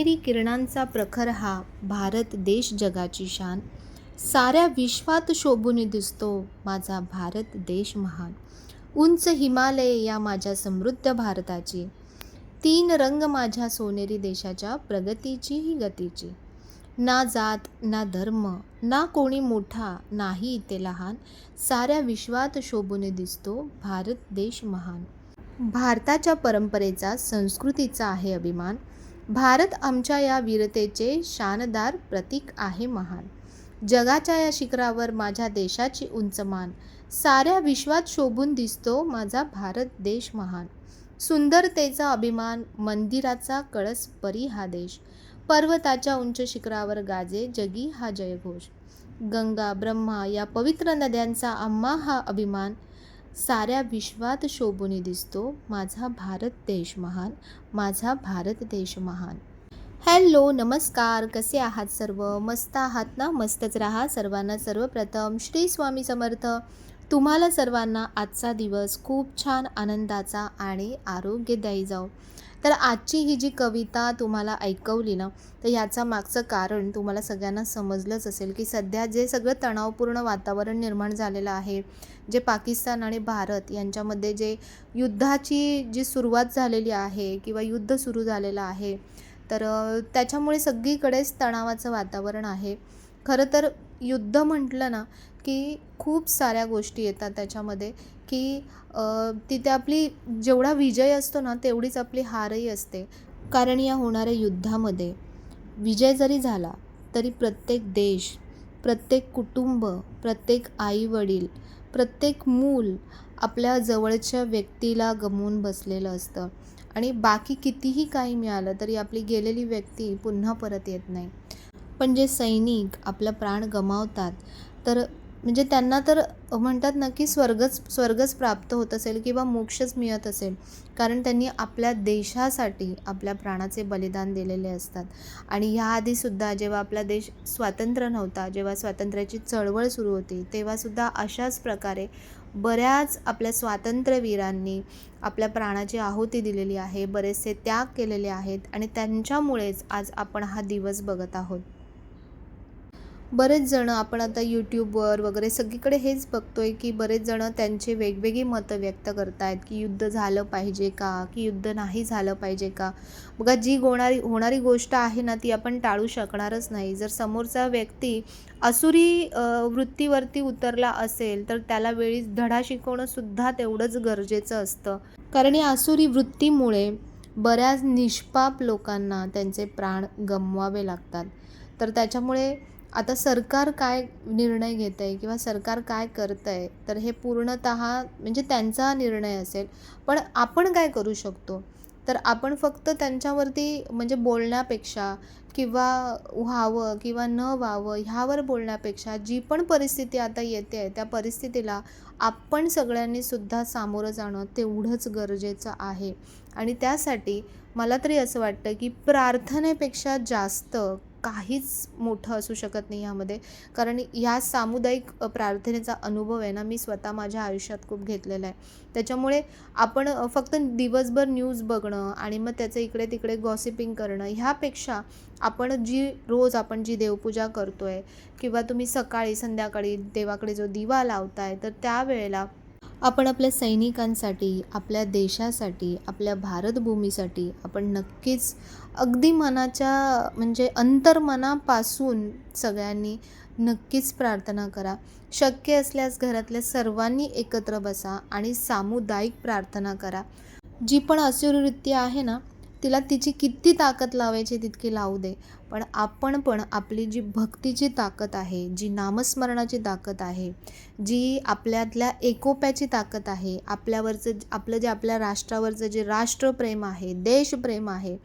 सोनेरी किरणांचा प्रखर हा भारत देश जगाची शान. साऱ्या विश्वात शोभून दिसतो माझा भारत देश महान. उंच हिमालय या माझ्या समृद्ध भारताची. तीन रंग माझ्या सोनेरी देशाच्या प्रगतीची ही गतीची. ना जात ना धर्म ना कोणी मोठा नाही इथे लहान. साऱ्या विश्वात शोभून दिसतो भारत देश महान. भारताच्या परंपरेचा संस्कृतीचा आहे अभिमान. भारत आमच्या या वीरतेचे शानदार प्रतीक आहे महान. जगाच्या या शिखरावर माझ्या देशाची उंचमान साऱ्या विश्वात शोभून दिसतो माझा भारत देश महान. सुंदरतेचा अभिमान मंदिराचा कळस परी हा देश. पर्वताच्या उंच शिखरावर गाजे जगी हा जयघोष. गंगा ब्रह्मा या पवित्र नद्यांचा आम्हा हा अभिमान. साऱ्या विश्वात शोभून दिसतो माझा भारत देश महान माझा भारत देश महान. हॅलो नमस्कार. कसे आहात सर्व? मस्त आहात ना? मस्तच राहा सर्वांना. सर्वप्रथम श्री स्वामी समर्थ. तुम्हाला सर्वांना आजचा दिवस खूप छान आनंदाचा आणि आरोग्यदायी जाऊ तर आजची ही जी कविता तुम्हाला ऐकवली ना तर ह्याचा मागचं कारण तुम्हाला सगळ्यांना समजलंच असेल की सध्या जे सगळं तणावपूर्ण वातावरण निर्माण झालेलं आहे जे पाकिस्तान आणि भारत यांच्यामध्ये जे युद्धाची जी सुरुवात झालेली आहे किंवा युद्ध सुरू झालेलं आहे तर त्याच्यामुळे सगळीकडेच तणावाचं वातावरण आहे. खरं तर युद्ध म्हटलं ना की खूप साऱ्या गोष्टी येतात त्याच्यामध्ये. की तिथे आपली जेवढा विजय असतो ना तेवढीच आपली हारही असते. कारण या होणाऱ्या युद्धामध्ये विजय जरी झाला तरी प्रत्येक देश प्रत्येक कुटुंब प्रत्येक आईवडील प्रत्येक मूल आपल्या जवळच्या व्यक्तीला गमवून बसलेलं असतं. आणि बाकी कितीही काही मिळालं तरी आपली गेलेली व्यक्ती पुन्हा परत येत नाही. पण जे सैनिक आपलं प्राण गमावतात तर म्हणजे त्यांना तर म्हणतात ना की स्वर्गच स्वर्गच प्राप्त होत असेल किंवा मोक्षच मिळत असेल. कारण त्यांनी आपल्या देशासाठी आपल्या प्राणाचे बलिदान दिलेले असतात. आणि ह्याआधीसुद्धा जेव्हा आपला देश स्वातंत्र्य नव्हता जेव्हा स्वातंत्र्याची चळवळ सुरू होती तेव्हासुद्धा अशाच प्रकारे बऱ्याच आपल्या स्वातंत्र्यवीरांनी आपल्या प्राणाची आहुती दिलेली आहे बरेचसे त्याग केलेले आहेत आणि त्यांच्यामुळेच आज आपण हा दिवस बघत आहोत. बरेच जणं आपण आता यूट्यूबवर वगैरे सगळीकडे हेच बघतो आहे की बरेच जणं त्यांचे वेगवेगळी मतं व्यक्त करत आहेत की युद्ध झालं पाहिजे का की युद्ध नाही झालं पाहिजे का? बघा जी होणारी होणारी गोष्ट आहे ना ती आपण टाळू शकणारच नाही. जर समोरचा व्यक्ती असुरी वृत्तीवरती उतरला असेल तर त्याला वेळीच धडा शिकवणंसुद्धा तेवढंच गरजेचं असतं. कारण या असुरी वृत्तीमुळे बऱ्याच निष्पाप लोकांना त्यांचे प्राण गमवावे लागतात. तर त्याच्यामुळे आता सरकार काय निर्णय घेत आहे किंवा सरकार काय करतं आहे तर हे पूर्णतः म्हणजे त्यांचा निर्णय असेल. पण आपण काय करू शकतो? तर आपण फक्त त्यांच्यावरती म्हणजे बोलण्यापेक्षा किंवा व्हावं किंवा न व्हावं ह्यावर बोलण्यापेक्षा जी पण परिस्थिती आता येते आहे त्या परिस्थितीला आपण सगळ्यांनी सुद्धा सामोरं जाणं तेवढंच गरजेचं आहे. आणि त्यासाठी मला तरी असं वाटतं की प्रार्थनेपेक्षा जास्त काहीच मोठं असू शकत नाही यामध्ये. कारण ह्या सामुदायिक प्रार्थनेचा अनुभव आहे ना मी स्वतः माझ्या आयुष्यात खूप घेतलेला आहे. त्याच्यामुळे आपण फक्त दिवसभर न्यूज बघणं आणि मग त्याचं इकडे तिकडे गॉसिपिंग करणं ह्यापेक्षा आपण जी रोज आपण जी देवपूजा करतो आहे किंवा तुम्ही सकाळी संध्याकाळी देवाकडे जो दिवा लावताय तर त्यावेळेला आपण आपल्या सैनिकांसाठी आपल्या देशासाठी आपल्या भारतभूमीसाठी आपण नक्कीच अगदी मनाच्या म्हणजे अंतर्मनापासून सगळ्यांनी नक्कीच प्रार्थना करा. शक्य असल्यास घरातल्या सर्वांनी एकत्र बसा आणि सामुदायिक प्रार्थना करा. जी पण असुरवृत्ती आहे ना तिला तिची किती ताकद लावायची तितकी लावू दे. पण आपण पण आपली जी भक्तीची ताकद आहे जी नामस्मरणाची ताकद आहे जी आपल्यातल्या एकोप्याची ताकद आहे आपल्यावरचं आपलं जे आपल्या राष्ट्रावरचं जे राष्ट्रप्रेम आहे देशप्रेम आहे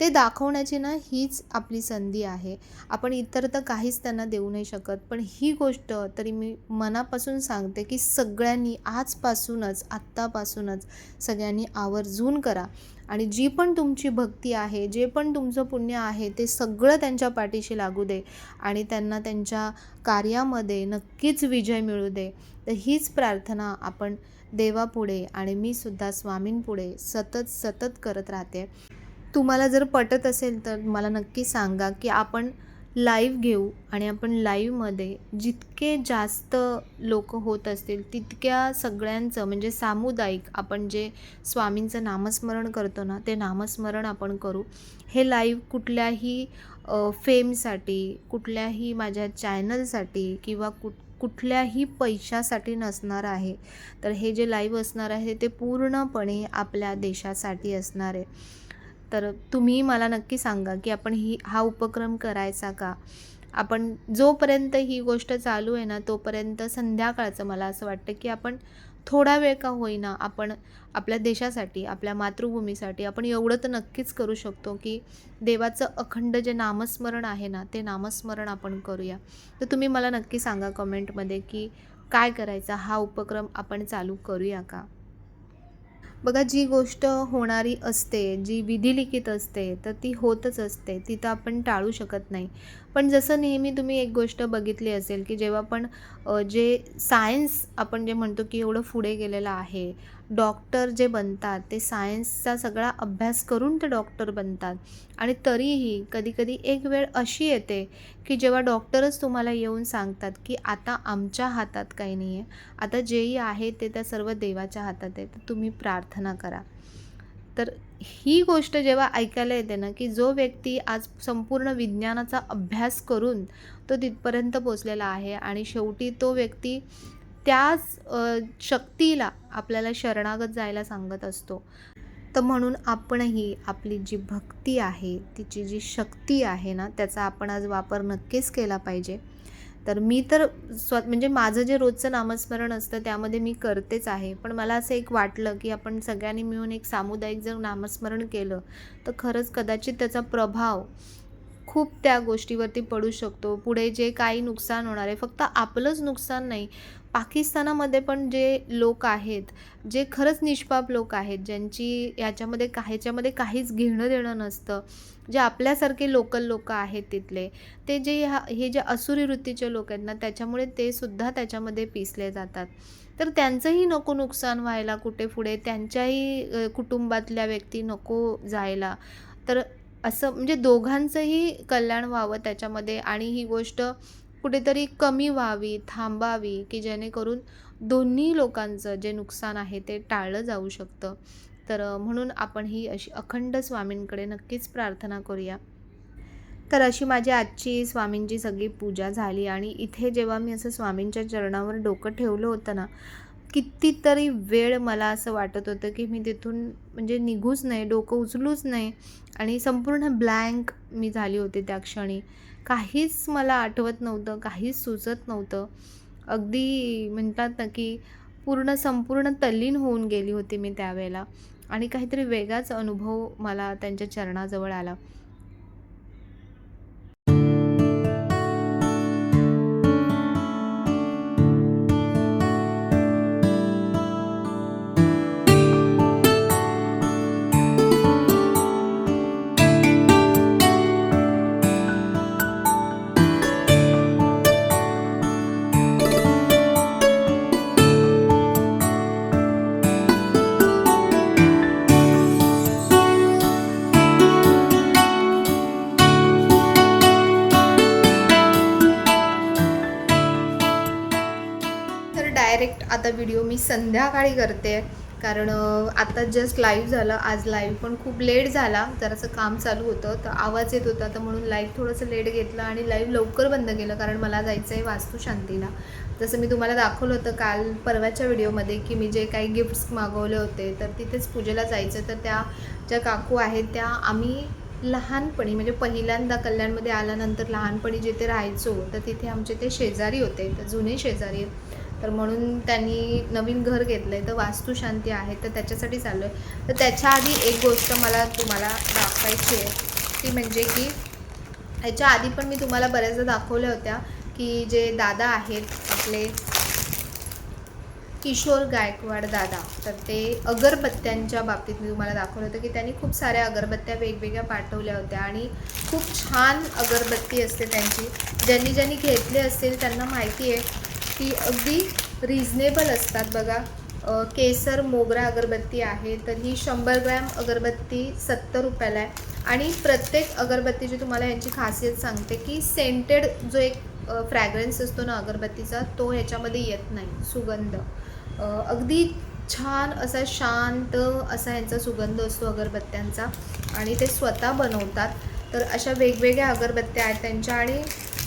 ते दाखवण्याची ना हीच आपली संधी आहे. आपण इतर तर काहीच त्यांना देऊ नाही शकत. पण ही गोष्ट तरी मी मनापासून सांगते की सगळ्यांनी आजपासूनच आत्तापासूनच सगळ्यांनी आवर्जून करा. आणि जी पण तुमची भक्ती आहे जे पण तुमचं पुण्य आहे ते सगळं त्यांच्या पाठीशी लागू दे. आणि त्यांना त्यांच्या कार्यामध्ये नक्कीच विजय मिळू दे. तर हीच प्रार्थना आपण देवापुढे आणि मी सुद्धा स्वामींपुढे सतत सतत करत राहते. तुम्हाला जर पटत असेल तर मला नक्की सांगा की आपण लाईव्ह घेऊ आणि आपण लाईव्हमध्ये जितके जास्त लोक होत असतील तितक्या सगळ्यांचं म्हणजे सामुदायिक आपण जे स्वामींचं नामस्मरण करतो ना ते नामस्मरण आपण करू. हे लाईव्ह कुठल्याही फेमसाठी कुठल्याही माझ्या चॅनलसाठी किंवा कुठ कुठल्याही पैशासाठी नसणार आहे. तर हे जे लाईव्ह असणार आहे ते पूर्णपणे आपल्या देशासाठी असणार आहे. तर तुम्ही मला नक्की सांगा की आपण ही हा उपक्रम करायचा का? आपण जोपर्यंत ही गोष्ट चालू आहे ना तोपर्यंत संध्याकाळचं मला असं वाटतं की आपण थोडा वेळ का होईना आपण आपल्या देशासाठी आपल्या मातृभूमीसाठी आपण एवढं तर नक्कीच करू शकतो की देवाचं अखंड जे नामस्मरण आहे ना ते नामस्मरण आपण करूया. तर तुम्ही मला नक्की सांगा कमेंटमध्ये की काय करायचं हा उपक्रम आपण चालू करूया का? बघा जी गोष्ट होणारी असते जी विधिलिखित असते तर ती होतच असते. ती तर आपण टाळू शकत नाही. पण जसं नेहमी तुम्ही एक गोष्ट बघितली असेल की जेव्हा पण जे सायन्स आपण जे म्हणतो की एवढं पुढे गेलेलं आहे डॉक्टर जे बनतात ते सायन्सचा सगळा अभ्यास करून ते डॉक्टर बनतात. आणि तरीही कधीकधी एक वेळ अशी येते की जेव्हा डॉक्टरच तुम्हाला येऊन सांगतात की आता आमच्या हातात काही नाही आहे आता जेही आहे ते त्या सर्व देवाच्या हातात आहे तर तुम्ही प्रार्थना करा. तर ही गोष्ट जेव्हा ऐकायला येते ना की जो व्यक्ती आज संपूर्ण विज्ञानाचा अभ्यास करून तो तिथपर्यंत पोचलेला आहे आणि शेवटी तो व्यक्ती त्याच शक्तीला आपल्याला शरणागत जायला सांगत असतो तर म्हणून आपणही आपली जी भक्ती आहे तिची जी शक्ती आहे ना त्याचा आपण आज वापर नक्कीच केला पाहिजे. तर मी तर स्व म्हणजे माझं जे रोजचं नामस्मरण असतं त्यामध्ये मी करतेच आहे. पण मला असं एक वाटलं की आपण सगळ्यांनी मिळून एक सामुदायिक जर नामस्मरण केलं तर खरंच कदाचित त्याचा प्रभाव खूप त्या गोष्टीवरती पडू शकतो. पुढे जे काही नुकसान होणार आहे फक्त आपलंच नुकसान नाही पाकिस्तानामध्ये पण जे लोक आहेत जे खरंच निष्पाप लोक आहेत ज्यांची याच्यामध्ये ह्याच्यामध्ये काहीच घेणं देणं नसतं जे आपल्यासारखे लोकल लोक आहेत तिथले ते जे ह्या हे जे असुरी वृत्तीचे लोक आहेत ना त्याच्यामुळे ते सुद्धा त्याच्यामध्ये पिसले जातात. तर त्यांचंही नको नुकसान व्हायला कुठे पुढे त्यांच्याही कुटुंबातल्या व्यक्ती नको जायला. तर असं म्हणजे दोघांचंही कल्याण व्हावं त्याच्यामध्ये आणि ही गोष्ट कुठेतरी कमी व्हावी थांबावी की जेणेकरून दोन्ही लोकांचं जे नुकसान आहे ते टाळलं जाऊ शकतं. तर म्हणून आपण ही अशी अखंड स्वामींकडे नक्कीच प्रार्थना करूया. तर अशी माझी आजची स्वामींची सगळी पूजा झाली आणि इथे जेव्हा मी असं स्वामींच्या चरणावर डोकं ठेवलं होतं ना कितीतरी वेळ मला असं वाटत होतं की मी तिथून म्हणजे निघूच नाही डोकं उचलूच नाही आणि संपूर्ण ब्लँक मी झाली होती त्या क्षणी. काहीच मला आठवत नव्हतं काहीच सुचत नव्हतं. अगदी म्हणतात ना की पूर्ण संपूर्ण तल्लीन होऊन गेली होती मी त्यावेळेला. आणि काहीतरी वेगळाच अनुभव मला त्यांच्या चरणाजवळ आला. मी संध्याकाळी करते. कारण आता जस्ट लाईव्ह झालं. आज लाईव्ह पण खूप लेट झाला. जरासं काम चालू होतं. तर आवाज येत होता. तर म्हणून लाईव्ह थोडंसं लेट घेतलं आणि लाईव्ह लवकर बंद केलं. कारण मला जायचं आहे वास्तुशांतीला. जसं मी तुम्हाला दाखवलं होतं काल परवाच्या व्हिडिओमध्ये की मी जे काही गिफ्ट्स मागवले होते तर तिथेच पूजेला जायचं. तर त्या ज्या काकू आहेत त्या आम्ही लहानपणी म्हणजे पहिल्यांदा कल्याणमध्ये आल्यानंतर लहानपणी जिथे राहायचो तर तिथे आमचे ते शेजारी होते. तर जुने शेजारी आहेत तर म्हणून त्यांनी नवीन घर घेतलं आहे तर वास्तुशांती आहे तर त्याच्यासाठी चाललो आहे तर त्याच्या आधी एक गोष्ट मला तुम्हाला दाखवायची आहे ती म्हणजे की ह्याच्या आधी पण मी तुम्हाला बऱ्याचदा दाखवल्या होत्या की जे दादा आहेत आपले किशोर गायकवाड दादा तर ते अगरबत्त्यांच्या बाबतीत मी तुम्हाला दाखवलं होतं की त्यांनी खूप साऱ्या अगरबत्त्या वेगवेगळ्या पाठवल्या होत्या आणि खूप छान अगरबत्ती असते त्यांची. ज्यांनी ज्यांनी घेतले असतील त्यांना माहिती आहे की अगदी रिजनेबल असतात. बघा केसर मोगरा अगरबत्ती आहे तर ही शंभर ग्रॅम अगरबत्ती सत्तर रुपयाला आहे. आणि प्रत्येक अगरबत्तीची तुम्हाला यांची खासियत सांगते की सेंटेड जो एक फ्रॅग्रन्स असतो ना अगरबत्तीचा तो ह्याच्यामध्ये येत नाही सुगंध. अगदी छान असा शांत असा यांचा सुगंध असतो अगरबत्त्यांचा. आणि ते स्वतः बनवतात. तर अशा वेगवेगळ्या अगरबत्त्या आहेत त्यांच्या आणि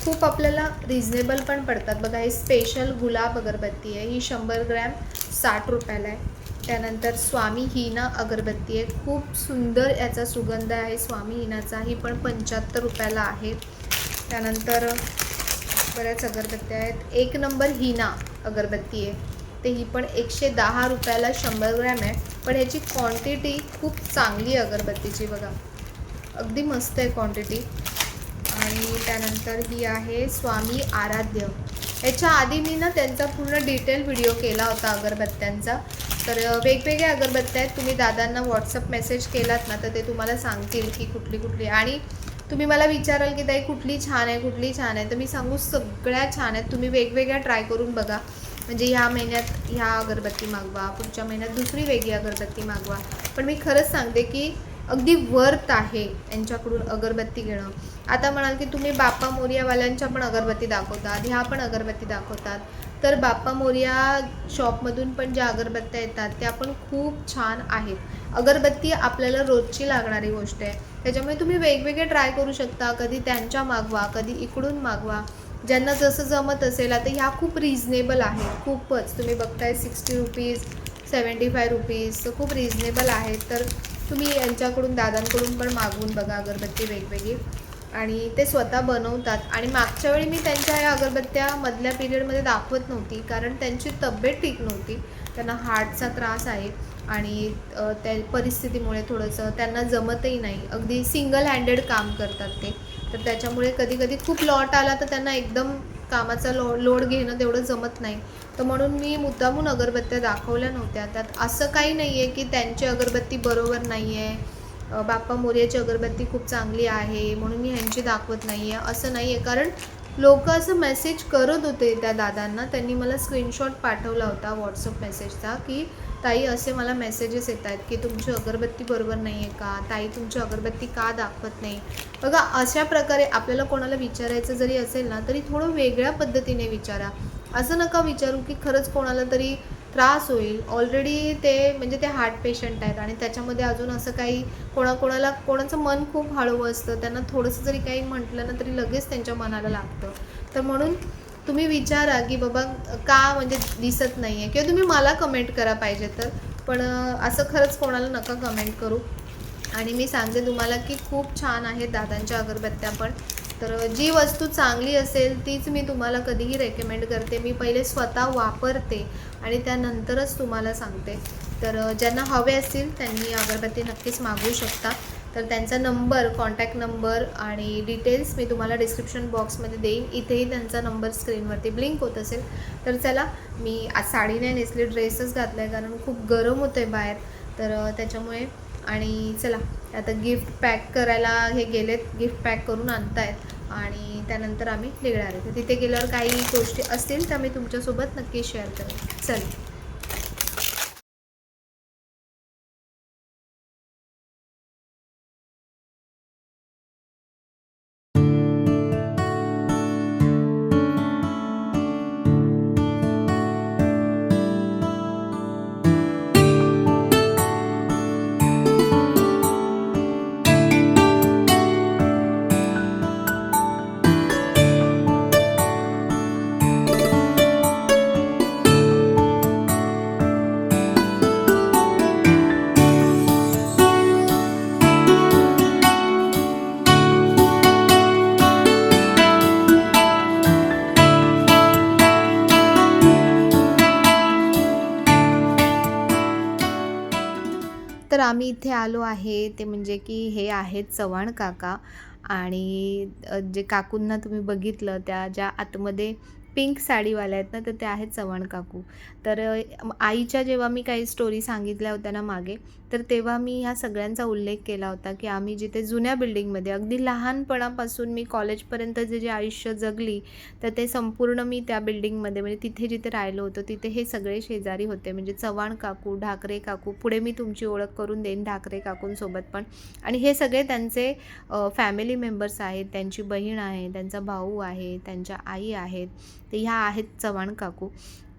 खूप आपल्याला रिझनेबल पण पडतात. बघा ही स्पेशल गुलाब अगरबत्ती आहे. ही शंभर ग्रॅम साठ रुपयाला आहे. त्यानंतर स्वामी हिना अगरबत्ती आहे. खूप सुंदर याचा सुगंध आहे. स्वामी हिनाचा ही पण पंच्याहत्तर रुपयाला आहे. त्यानंतर बऱ्याच अगरबत्त्या आहेत. एक नंबर हिना अगरबत्ती आहे. ते ही पण एकशे दहा रुपयाला शंभर ग्रॅम आहे. पण ह्याची क्वांटिटी खूप चांगली आहे अगरबत्तीची बघा. अगदी मस्त आहे क्वांटिटी आणि त्यानंतर ही आहे स्वामी आराध्य. याच्या आधी मी ना त्यांचा पूर्ण डिटेल व्हिडिओ केला होता अगरबत्त्यांचा. तर वेगवेगळ्या अगरबत्त्या आहेत. तुम्ही दादांना व्हॉट्सअप मेसेज केलात ना तर ते तुम्हाला सांगतील की कुठली कुठली. आणि तुम्ही मला विचाराल की ताई कुठली छान आहे कुठली छान आहे? तर मी सांगू सगळ्या छान आहेत. तुम्ही वेगवेगळ्या ट्राय करून बघा. म्हणजे ह्या महिन्यात ह्या अगरबत्ती मागवा पुढच्या महिन्यात दुसरी वेगळी अगरबत्ती मागवा. पण मी खरंच सांगते की अगदी वर्थ आहे यांच्याकडून अगरबत्ती घेणं. आता म्हणाल की तुम्ही बाप्पा मोरियावाल्यांच्या पण अगरबत्ती दाखवतात ह्या पण अगरबत्ती दाखवतात. तर बाप्पा मोरिया शॉपमधून पण ज्या अगरबत्त्या येतात त्या पण खूप छान आहेत. अगरबत्ती आपल्याला रोजची लागणारी गोष्ट आहे. त्याच्यामुळे तुम्ही वेगवेगळे ट्राय करू शकता कधी त्यांच्या मागवा कधी इकडून मागवा. ज्यांना जसं जमत असेल आता ह्या खूप रिझनेबल आहेत. खूपच तुम्ही बघताय sixty rupees seventy five rupees तर खूप रिझनेबल आहेत. तर तुम्ही यांच्याकडून दादांकडून पण मागवून बघा अगरबत्ती वेगवेगळी. आणि ते स्वतः बनवतात. आणि मागच्या वेळी मी त्यांच्या या अगरबत्त्या मधल्या पिरियडमध्ये दाखवत नव्हती कारण त्यांची तब्येत ठीक नव्हती. त्यांना हार्टचा त्रास आहे आणि त्या परिस्थितीमुळे थोडंसं त्यांना जमतही नाही. अगदी सिंगल हँडेड काम करतात ते. तर त्याच्यामुळे कधी कधी खूप लॉट आला तर त्यांना एकदम कामाचा लो लोड घेणं तेवढं जमत नाही. तर म्हणून मी मुद्दामून अगरबत्त्या दाखवल्या नव्हत्या. त्यात असं काही नाही आहे की त्यांची अगरबत्ती बरोबर नाही आहे बाप्पा मोर्याची अगरबत्ती खूप चांगली आहे म्हणून मी ह्यांची दाखवत नाही आहे असं नाही आहे कारण लोक असं मेसेज करत होते त्या दादांना. त्यांनी मला स्क्रीनशॉट पाठवला होता व्हॉट्सअप मेसेजचा की ताई असे मला मेसेजेस येत आहेत की तुमची अगरबत्ती बरोबर नाही आहे का? ताई तुमची अगरबत्ती का दाखवत नाही? बघा अशा प्रकारे आपल्याला कोणाला विचारायचं जरी असेल ना तरी थोडं वेगळ्या पद्धतीने विचारा. असं नका विचारू की खरंच कोणाला तरी त्रास होईल. ऑलरेडी ते म्हणजे ते हार्ट पेशंट आहेत आणि त्याच्यामध्ये अजून असं काही कोणाकोणाला कोणाचं मन खूप हळू असतं. त्यांना थोडंसं जरी काही म्हटलं ना तरी लगेच त्यांच्या मनाला लागतं. तर म्हणून तुम्ही विचारा की बाबा का म्हणजे दिसत नाही आहे किंवा तुम्ही मला कमेंट करा पाहिजे तर. पण असं खरंच कोणाला नका कमेंट करू. आणि मी सांगते तुम्हाला की खूप छान आहेत दादांच्या अगरबत्त्या पण. तर जी वस्तू चांगली असेल तीच मी तुम्हाला कधीही रेकमेंड करते. मी पहिले स्वतः वापरते आणि त्यानंतरच तुम्हाला सांगते. तर ज्यांना हवे असतील त्यांनी अगरबत्ती नक्कीच मागवू शकता. तर त्यांचा नंबर कॉन्टॅक्ट नंबर आणि डिटेल्स मी तुम्हाला डिस्क्रिप्शन बॉक्समध्ये देईन. इथेही त्यांचा नंबर स्क्रीनवरती ब्लिंक होत असेल. तर चला मी आज साडी नाही नेसली ड्रेसच घातला आहे कारण खूप गरम होतं आहे बाहेर. तर त्याच्यामुळे आणि चला आता गिफ्ट पॅक करायला हे गेलेत. गिफ्ट पॅक करून आणतायत आणि त्यानंतर आम्ही निघणार आहे. तर तिथे गेल्यावर काही गोष्टी असतील त्या मी तुमच्यासोबत नक्की शेअर करेन. चल. आम्ही इथे आलो आहे ते म्हणजे की हे आहेत चव्हाण काका आणि जे काकूंना तुम्ही बघितलं त्या ज्या आतमध्ये पिंक साडीवाल्या आहेत ना तर त्या आहेत चव्हाण काकू. तर आईच्या जेव्हा मी काही स्टोरी सांगितल्या होत्या ना मागे तर तेव्हा मी ह्या सगळ्यांचा उल्लेख केला होता की आम्ही जिथे जुन्या बिल्डिंगमध्ये अगदी लहानपणापासून मी कॉलेजपर्यंत जे जे आयुष्य जगली तर ते संपूर्ण मी त्या बिल्डिंगमध्ये म्हणजे तिथे जिथे राहिलो होतो तिथे हे सगळे शेजारी होते. म्हणजे चव्हाण काकू ढाकरे काकू पुढे मी तुमची ओळख करून देईन ढाकरे काकूंसोबत पण. आणि हे सगळे त्यांचे फॅमिली मेंबर्स आहेत त्यांची बहीण आहे त्यांचा भाऊ आहे त्यांच्या आई आहेत ते ह्या आहेत चव्हाण काकू.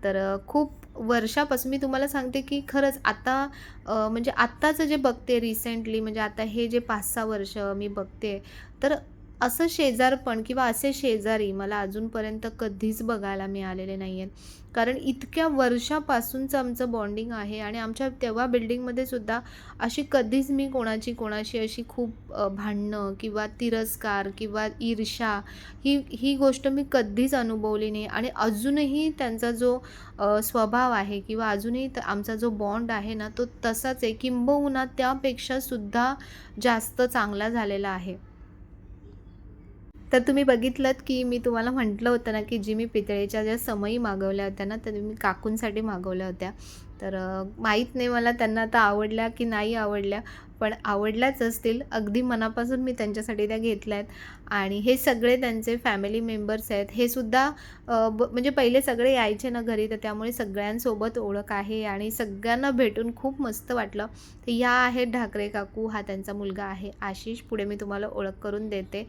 तर खूप वर्षापासून मी तुम्हाला सांगते की खरंच आता म्हणजे आत्ताचं जे बघते रिसेंटली म्हणजे आता हे जे पाच सहा वर्ष मी बघते तर असं शेजारपण किंवा असे शेजारी मला अजूनपर्यंत कधीच बघायला मिळालेले नाही आहेत कारण इतक्या वर्षापासूनचं आमचं बॉन्डिंग आहे आणि आमच्या तेव्हा बिल्डिंगमध्ये सुद्धा अशी कधीच मी कोणाची कोणाशी अशी खूप भांडणं किंवा तिरस्कार किंवा ईर्षा ही ही गोष्ट मी कधीच अनुभवली नाही. आणि अजूनही त्यांचा जो स्वभाव आहे किंवा अजूनही त- आमचा जो बॉन्ड आहे ना तो तसाच आहे. किंबहुना त्यापेक्षा सुद्धा जास्त चांगला झालेला आहे. तर तुम्ही बघितलं की मी तुम्हाला म्हटलं होतं ना की जी मी पितळेच्या ज्या समयी मागवल्या होत्या ना तर मी काकूंसाठी मागवल्या होत्या. तर माहीत नाही मला त्यांना आता आवडल्या की नाही आवडल्या. पण आवडल्याच असतील अगदी मनापासून मी त्यांच्यासाठी त्या घेतल्या आहेत आणि हे सगळे त्यांचे फॅमिली मेंबर्स आहेत. हे सुद्धा ब म्हणजे पहिले सगळे यायचे ना घरी तर त्यामुळे सगळ्यांसोबत ओळख आहे आणि सगळ्यांना भेटून खूप मस्त वाटलं. तर या आहेत ढाकरे काकू हा त्यांचा मुलगा आहे आशिष. पुढे मी तुम्हाला ओळख करून देते.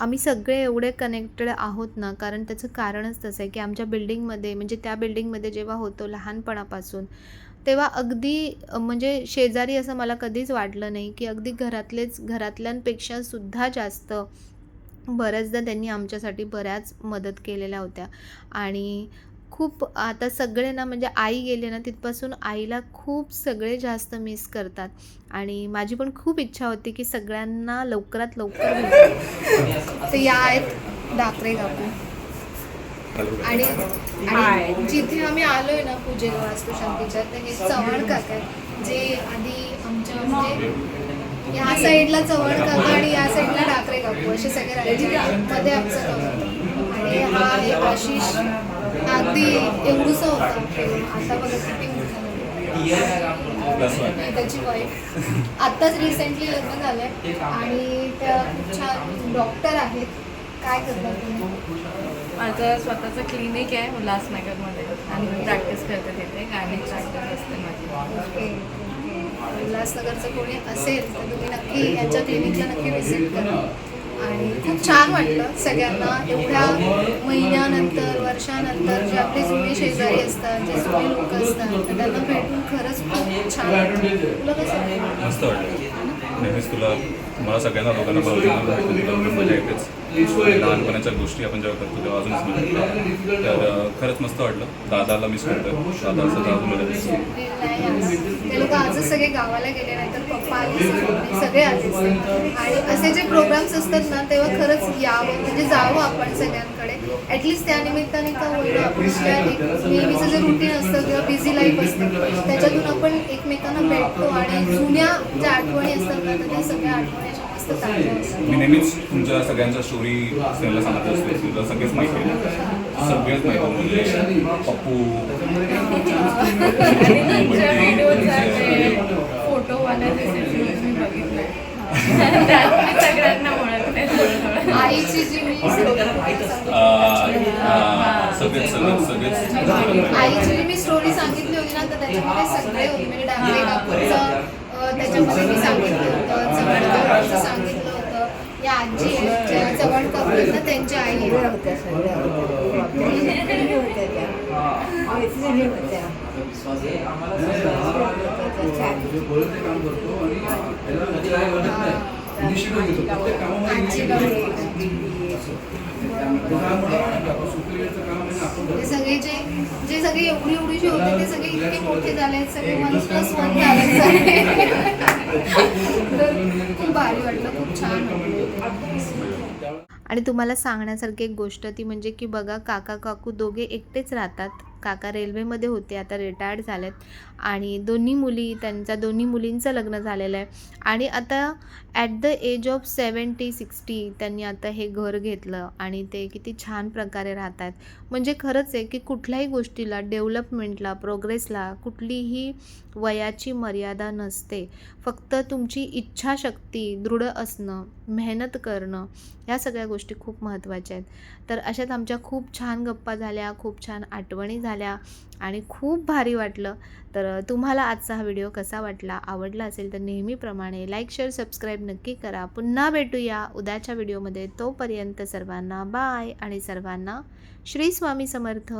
आम्ही सगळे एवढे कनेक्टेड आहोत ना कारण त्याचं कारणच तसं आहे की आमच्या बिल्डिंगमध्ये म्हणजे त्या बिल्डिंगमध्ये जेव्हा होतो लहानपणापासून तेव्हा अगदी म्हणजे शेजारी असं मला कधीच वाटलं नाही की अगदी घरातलेच घरातल्यांपेक्षा सुद्धा जास्त बऱ्याचदा त्यांनी आमच्यासाठी बऱ्याच मदत केलेल्या होत्या. आणि खूप आता सगळे ना म्हणजे आई गेले ना तिथपासून आईला खूप सगळे जास्त मिस करतात. आणि माझी पण खूप इच्छा होती की सगळ्यांना लवकरात लवकर तर या आहेत डाकरे काकू. आणि आणि जिथे आम्ही आलोय ना पूजेला वास्तुशांतीच्या तर हे चव्हाण काका जे आधी आमच्या म्हणजे ह्या साईडला चव्हाण काका आणि या साईडला डाकरे काकू असे सगळे राहायचे मध्ये आमचं गाव आणि हा आहे आशिष. अगदी एवढूसा होता आता बघा किती मोठा त्याची वाईफ आत्ताच रिसेंटली लग्न झालंय. आणि त्या खूप छान डॉक्टर आहेत. काय करतात तुम्ही? माझं स्वतःचं क्लिनिक आहे उल्हासनगरमध्ये आणि मी प्रॅक्टिस करते तिथे गायनिक प्रॅक्टिस असते माझी. उल्हासनगरचं कोणी असेल तर तुम्ही नक्की यांच्या क्लिनिकला नक्की व्हिजिट करा. आणि खूप छान वाटलं सगळ्यांना एवढ्या महिन्यानंतर वर्षानंतर जे आपले जुने शेजारी असतात जे जुने लोक असतात तर त्यांना भेटून खरंच खूप छान वाटलं. तुला कसं? मस्त वाटलं. नेहमीच तुला मला सगळ्यांना लोकांना मजा येतेच. लहानपणाच्या गोष्टी आपण जेव्हा करतो तेव्हा अजूनच तर खरंच मस्त वाटलं. दादाला मिस करतो दादाचं दादू मला मिस नाही ते लोक आजच सगळे गावाला गेले नाही तर पप्पा आले सगळे- आले. आणि असे जे प्रोग्राम्स असतात ना तेव्हा खरंच यावं म्हणजे जावं आपण सगळ्यांकडे. ॲटलिस्ट त्या निमित्ताने का होईना आपल्या एक नेहमीचं जे रुटीन असतं किंवा बिझी लाईफ असतं त्याच्यातून आपण एकमेकांना भेटतो आणि जुन्या ज्या आठवणी असतात ना त्या सगळ्या आठवणी मी नेहमीच तुमच्या सगळ्यांच्या स्टोरी स्नेहला सांगत असते तुला सगळेच माहिती आहे सगळेच माहिती आहे. म्हणजे पप्पू मी सगळ्यांना आईची जी मी अं, अं, सगळेच सगळेच सगळेच. आईची जी मी स्टोरी सांगितली होती ना तर त्याच्यामध्ये सगळे होते. म्हणजे डांगरे त्याच्यामध्ये मी सांगितलं होतं चव्हाण काकूचं सांगितलं होतं. या आजी ज्या चव्हाण आहेत ना त्यांची आई. आहे. ते सगळे जे जे सगळे एवढी एवढीशे होते ते सगळे इतके मोठे झाले सगळे वन प्लस वन झाले. तर खूप भारी वाटलं खूप छान आणि तुम्हाला सांगण्यासारखी एक गोष्ट ती म्हणजे की बघा काका काकू दोघे एकटेच राहतात. काका रेल्वेमध्ये होते आता रिटायर्ड झालेत. आणि दोन्ही मुली त्यांच्या दोन्ही मुलींचं लग्न झालेलं आहे. आणि आता at the age of seventy sixty त्यांनी आता हे घर घेतलं आणि ते किती छान प्रकारे राहत आहेत म्हणजे खरंच आहे की कुठल्याही गोष्टीला डेव्हलपमेंटला प्रोग्रेसला कुठलीही वयाची मर्यादा नसते. फक्त तुमची इच्छाशक्ती दृढ असणं मेहनत करणं ह्या सगळ्या गोष्टी खूप महत्त्वाच्या आहेत. तर अशात आमच्या खूप छान गप्पा झाल्या खूप छान आठवणी झाल्या. झाल्या आणि खूप भारी वाटलं. तर तुम्हाला आजचा हा व्हिडिओ कसा वाटला आवडला असेल तर नेहमीप्रमाणे लाईक शेअर सबस्क्राईब नक्की करा. पुन्हा भेटूया उद्याच्या व्हिडिओमध्ये. तोपर्यंत सर्वांना बाय आणि सर्वांना श्री स्वामी समर्थ.